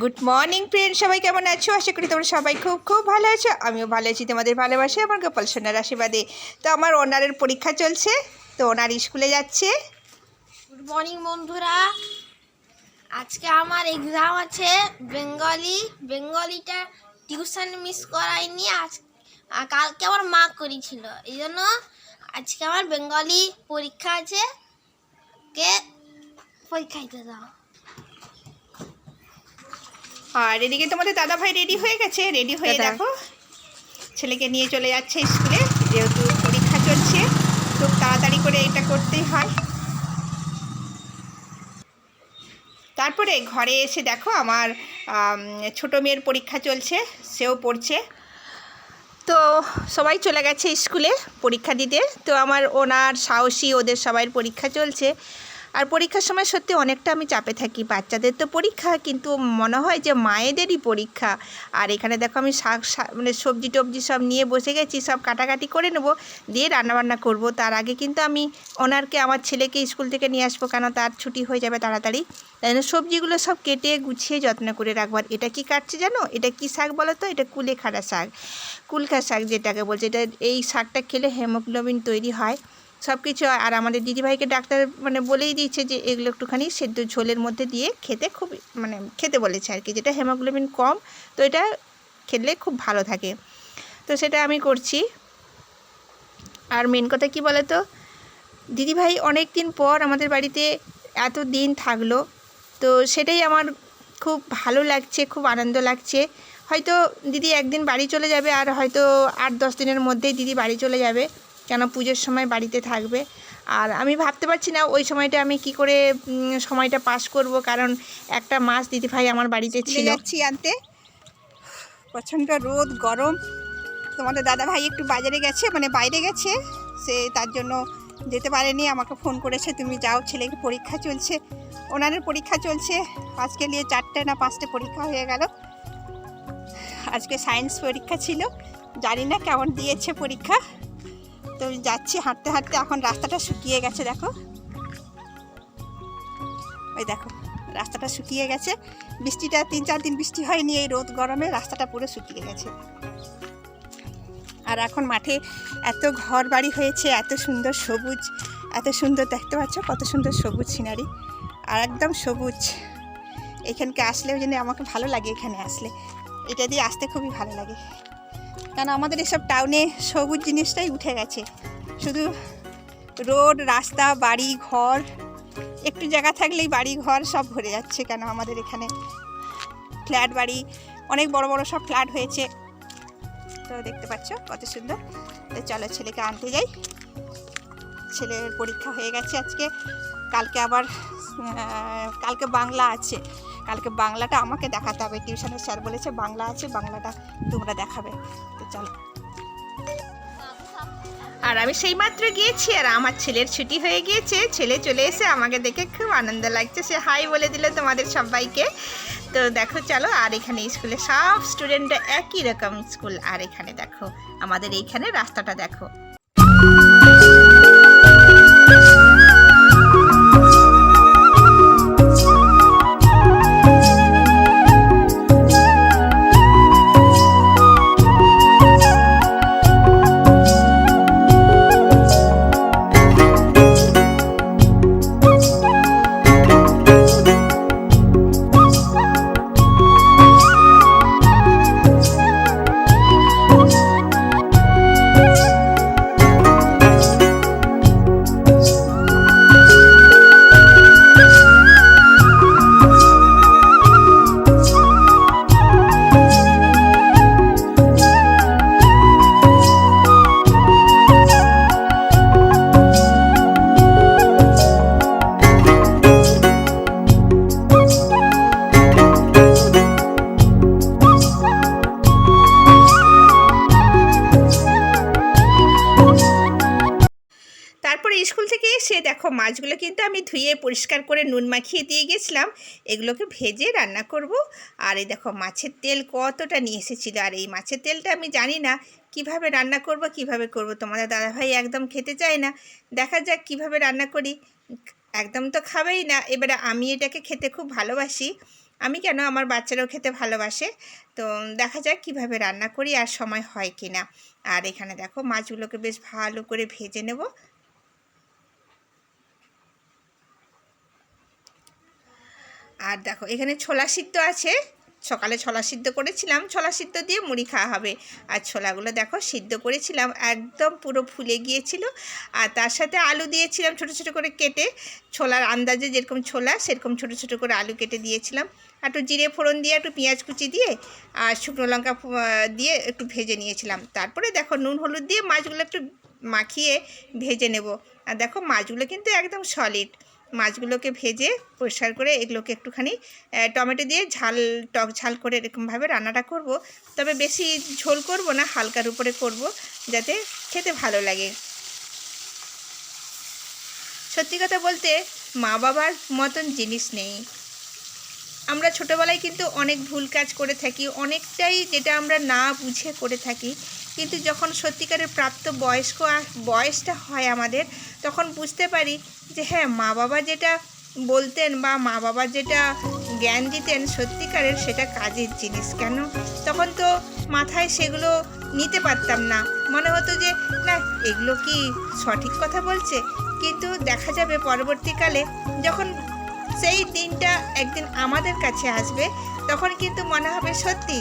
Good morning friend সবাই কেমন আছো? আশা করি তোমরা সবাই খুব খুব ভালো আছো। আমিও ভালো আছি। তোমাদের ভালোবাসে আমার গোপাল সোনার আশীর্বাদে। তো আমার ওনারের পরীক্ষা চলছে। তো ওনার স্কুলে যাচ্ছে। গুড মর্নিং বন্ধুরা। আজকে আমার এক্সাম আছে বেঙ্গলি। বেঙ্গলিটা টিউশন মিস করাইনি। আজ কালকে আমার মা করেছিল। এই জন্য আজকে আমার বেঙ্গলি পরীক্ষা আছে। কে? পরীক্ষা দিতে দাও আর এদিকে তোমাদের দাদা ভাই রেডি হয়ে গেছে রেডি হয়ে দেখো ছেলেকে নিয়ে চলে যাচ্ছে স্কুলে যেহেতু পরীক্ষা চলছে খুব তাড়াতাড়ি করে এটা করতেই হয়। তারপরে ঘরে এসে দেখো আমার আম, ছোট মেয়ের পরীক্ষা চলছে সেও পড়ছে। তো সবাই চলে গেছে স্কুলে পরীক্ষা দিতে। তো আমার ওনার সাহসী ওদের সবাই পরীক্ষা চলছে। আর পরীক্ষার সময় সত্যি অনেকটা আমি চাপে থাকি। বাচ্চাদের তো পরীক্ষা, কিন্তু মনে হয় যে মায়েদেরই পরীক্ষা। আর এখানে দেখো আমি শাক মানে সবজি টবজি সব নিয়ে বসে গেছি, সব কাটাকাটি করে নেব, দিয়ে রান্নাবান্না করব। তার আগে কিন্তু আমি ওনারকে, আমার ছেলেকে স্কুল থেকে নিয়ে আসব, কেন তার ছুটি হয়ে যাবে তাড়াতাড়ি। তাই জন্য সবজিগুলো সব কেটে, গুছিয়ে যত্ন করে রাখবার এটা কি কাটছে জানো? এটা কি শাক বলো তো? এটা কুলেখাড়া শাক। কুলখা শাক যেটাকে বলছে। এটা, এই শাকটা খেলে হেমোগ্লোবিন তৈরি হয়। সব কিছু আর আমাদের দিদিভাইকে ডাক্তার মানে বলেই দিয়েছে যে এগুলো একটুখানি সেদ্ধ ঝোলের মধ্যে দিয়ে খেতে খুব মানে খেতে বলেছে আর কি, যেটা হেমোগ্লোবিন কম, তো এটা খেলে খুব ভালো থাকে। তো সেটা আমি করছি। আর মেন কথা কি বলো তো দিদিভাই অনেক দিন পর আমাদের বাড়িতে এত দিন থাকল, তো সেটাই আমার খুব ভালো লাগছে, খুব আনন্দ লাগছে। হয়তো দিদি একদিন বাড়ি চলে যাবে আর হয়তো আট দশ দিনের মধ্যেই দিদি বাড়ি চলে যাবে। কেন পুজোর সময় বাড়িতে থাকবে। আর আমি ভাবতে পারছি না ওই সময়টা আমি কি করে সময়টা পাস করব কারণ একটা মাস দিদিভাই আমার বাড়িতে ছিল। যাচ্ছি আনতে। প্রচণ্ড রোদ গরম। তোমাদের দাদা ভাই একটু বাজারে গেছে মানে বাইরে গেছে। সে তার জন্য যেতে পারেনি আমাকে ফোন করেছে তুমি যাও ছেলেকে পরীক্ষা চলছে। ওনাদের পরীক্ষা চলছে। আজকে নিয়ে চারটে না পাঁচটা পরীক্ষা হয়ে গেল। আজকে সায়েন্স পরীক্ষা ছিল। জানি না কেমন দিয়েছে পরীক্ষা। তো যাচ্ছি, হাঁটতে হাঁটতে এখন রাস্তাটা শুকিয়ে গেছে, দেখো। ওই দেখো, রাস্তাটা শুকিয়ে গেছে। বৃষ্টিটা তিন, চার দিন বৃষ্টি হয়নি এই রোদ গরমে, রাস্তাটা পুরো শুকিয়ে গেছে। আর এখন মাঠে এত ঘর বাড়ি হয়েছে, এত সুন্দর সবুজ, এত সুন্দর, দেখতে পাচ্ছ? কত সুন্দর সবুজ সিনারি, আর একদম সবুজ। এখানকে আসলেও যেন আমাকে ভালো লাগে এখানে আসলে। এটা দিয়ে আসতে খুবই ভালো লাগে। কারণ আমাদের এসব টাউনে সবুজ জিনিসটাই উঠে গেছে। শুধু রোড, রাস্তা, বাড়ি, ঘর, একটু জায়গা থাকলেই বাড়ি, ঘর সব ভরে যাচ্ছে কেন আমাদের এখানে। ফ্ল্যাট বাড়ি, অনেক বড় বড় সব ফ্ল্যাট হয়েছে। তো দেখতে পাচ্ছ কত সুন্দর। তো চলো ছেলেকে আনতে যাই। ছেলের পরীক্ষা হয়ে গেছে আজকে। কালকে আবার কালকে বাংলা আছে। কালকে বাংলাটা আমাকে দেখাতে হবে। টিউশনের স্যার বলেছে বাংলা আছে, বাংলাটা তোমরা দেখাবে। তো চলো। আর আমি সেই মাত্র গিয়েছি আর আমার ছেলের ছুটি হয়ে গিয়েছে। ছেলে চলে এসে আমাকে দেখে খুব আনন্দ লাগছে। সে হাই বলে দিল তোমাদের সবাইকে। তো দেখো, চলো। আর এখানে স্কুলে সব স্টুডেন্টরা একই রকম স্কুল। আর এখানে দেখো, আমাদের এইখানে রাস্তাটা দেখো। ধুয়ে পরিষ্কার করে নুন মাখিয়ে দিয়ে গেছিলাম। এগুলোকে ভেজে রান্না করব। আর এই দেখো মাছের তেল কতটা নিয়ে এসেছিল। আর এই মাছের তেলটা আমি জানি না কীভাবে রান্না করব, কীভাবে করব। তোমাদের দাদাভাই একদম খেতে চায় না। দেখা যাক কীভাবে রান্না করি। একদম তো খাবেই না। এবারে আমি এটাকে খেতে খুব ভালোবাসি। আমি কেন? আমার বাচ্চারাও খেতে ভালোবাসে। তো দেখা যাক কীভাবে রান্না করি আর সময় হয় কি না আর এখানে দেখো মাছগুলোকে বেশ ভালো করে ভেজে নেব। আর দেখো, এখানে ছোলা সিদ্ধ আছে। সকালে ছোলা সিদ্ধ করেছিলাম, ছোলা সিদ্ধ দিয়ে মুড়ি খাওয়া হবে। আর ছোলাগুলো দেখো, সিদ্ধ করেছিলাম, একদম পুরো ফুলে গিয়েছিল। আর তার সাথে আলু দিয়েছিলাম ছোট ছোট করে কেটে। ছোলার আন্দাজে যেরকম ছোলা, সেরকম ছোট ছোট করে আলু কেটে দিয়েছিলাম। আর একটু জিরে ফোড়ন দিয়ে, একটু পেঁয়াজ কুচি দিয়ে, আর শুকনো লঙ্কা দিয়ে একটু ভেজে নিয়েছিলাম। তারপরে দেখো, নুন হলুদ দিয়ে মাছগুলো একটু মাখিয়ে ভেজে নেব। আর দেখো, মাছগুলো কিন্তু একদম সলিড মাছগুলোকে ভেজে পরিষ্কার করে এগুলোকে একটুখানি টমেটো দিয়ে ঝাল, টক ঝাল করে এরকমভাবে রান্নাটা করব। তবে বেশি ঝোল করব না, হালকার উপরে করব যাতে খেতে ভালো লাগে। সত্যি কথা বলতে মা বাবার মতন জিনিস নেই। আমরা ছোটোবেলায় কিন্তু অনেক ভুল কাজ করে থাকি, অনেকটাই যেটা আমরা না বুঝে করে থাকি। কিন্তু যখন সত্যিকারের প্রাপ্ত বয়স্ক বয়সটা হয় আমাদের, তখন বুঝতে পারি যে হ্যাঁ মা বাবা যেটা বলতেন বা মা বাবা যেটা জ্ঞান দিতেন সত্যিকারের সেটা কাজের জিনিস, কেন? তখন তো মাথায় সেগুলো নিতে পারতাম না। মনে হতো যে, না, এগুলো কি সঠিক কথা বলছে? কিন্তু দেখা যাবে পরবর্তীকালে যখন সেই দিনটা একদিন আমাদের কাছে আসবে, তখন কিন্তু মনে হবে সত্যি,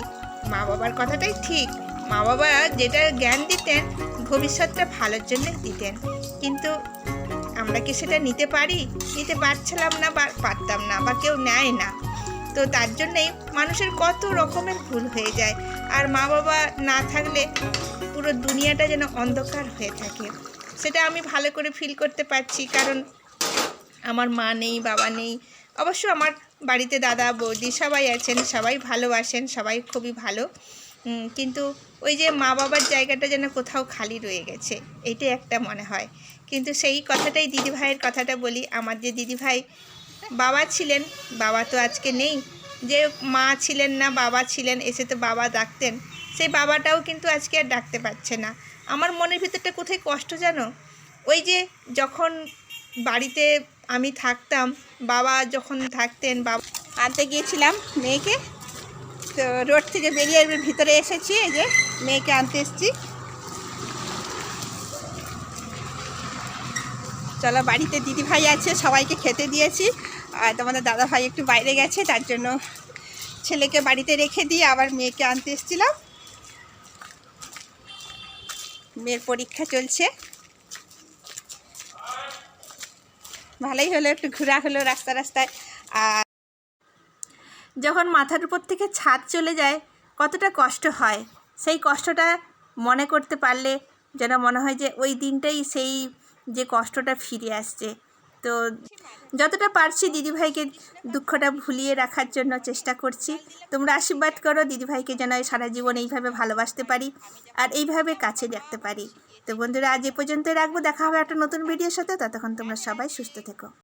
মা বাবার কথাটাই ঠিক। মা বাবা যেটা জ্ঞান দিতেন, ভবিষ্যৎটা ভালোর জন্য দিতেন। কিন্তু আমরা কি সেটা নিতে পারি? নিতে পারছিলাম না বা পারতাম না বা কেউ নেয় না। তো তার জন্যেই মানুষের কত রকমের ভুল হয়ে যায়। আর মা বাবা না থাকলে পুরো দুনিয়াটা যেন অন্ধকার হয়ে থাকে। সেটা আমি ভালো করে ফিল করতে পারছি, কারণ আমার মা নেই, বাবা নেই। অবশ্য আমার বাড়িতে দাদা, বৌদি সবাই আছেন, সবাই ভালোবাসেন সবাই খুবই ভালো। কিন্তু ওই যে মা বাবার জায়গাটা যেন কোথাও খালি রয়ে গেছে এইটাই একটা মনে হয়। কিন্তু সেই কথাটাই দিদিভাইয়ের কথাটা বলি, আমার যে দিদিভাই বাবা ছিলেন, বাবা তো আজকে নেই, যে মা ছিলেন না, বাবা ছিলেন, এসে তো বাবা ডাকতেন, সেই বাবাটাও কিন্তু আজকে আর ডাকতে পারছে না। আমার মনের ভিতরটা কোথায় কষ্ট জানো? ওই যে যখন বাড়িতে আমি থাকতাম। বাবা যখন থাকতেন, বাবা আনতে গিয়েছিলাম মেয়েকে। তো রোড থেকে বেরিয়ে ভিতরে এসেছি, এই যে মেয়েকে আনতে এসেছি। চলো, বাড়িতে দিদি ভাই আছে, সবাইকে খেতে দিয়েছি। আর তোমাদের দাদা ভাই একটু বাইরে গেছে, তার জন্য ছেলেকে বাড়িতে রেখে দিয়ে আবার মেয়েকে আনতে এসেছিলাম। মেয়ের পরীক্ষা চলছে। ভালোই হলো, একটু ঘোরা হলো রাস্তা রাস্তায়। আর যখন মাথার উপর থেকে ছাদ চলে যায়, কতটা কষ্ট হয়। সেই কষ্টটা মনে করতে পারলে যেন মনে হয় যে ওই দিনটাই সেই যে কষ্টটা ফিরে আসছে। তো যতটা পারছি দিদিভাইকে দুঃখটা ভুলিয়ে রাখার জন্য চেষ্টা করছি। তোমরা আশীর্বাদ করো, দিদিভাইকে যেন সারা জীবন এইভাবে ভালোবাসতে পারি আর এইভাবে কাছে দেখতে পারি। তো বন্ধুরা, আজ এ পর্যন্ত রাখব। দেখা হবে একটা নতুন ভিডিওর সাথে। ততক্ষণ তোমরা সবাই সুস্থ থেকো।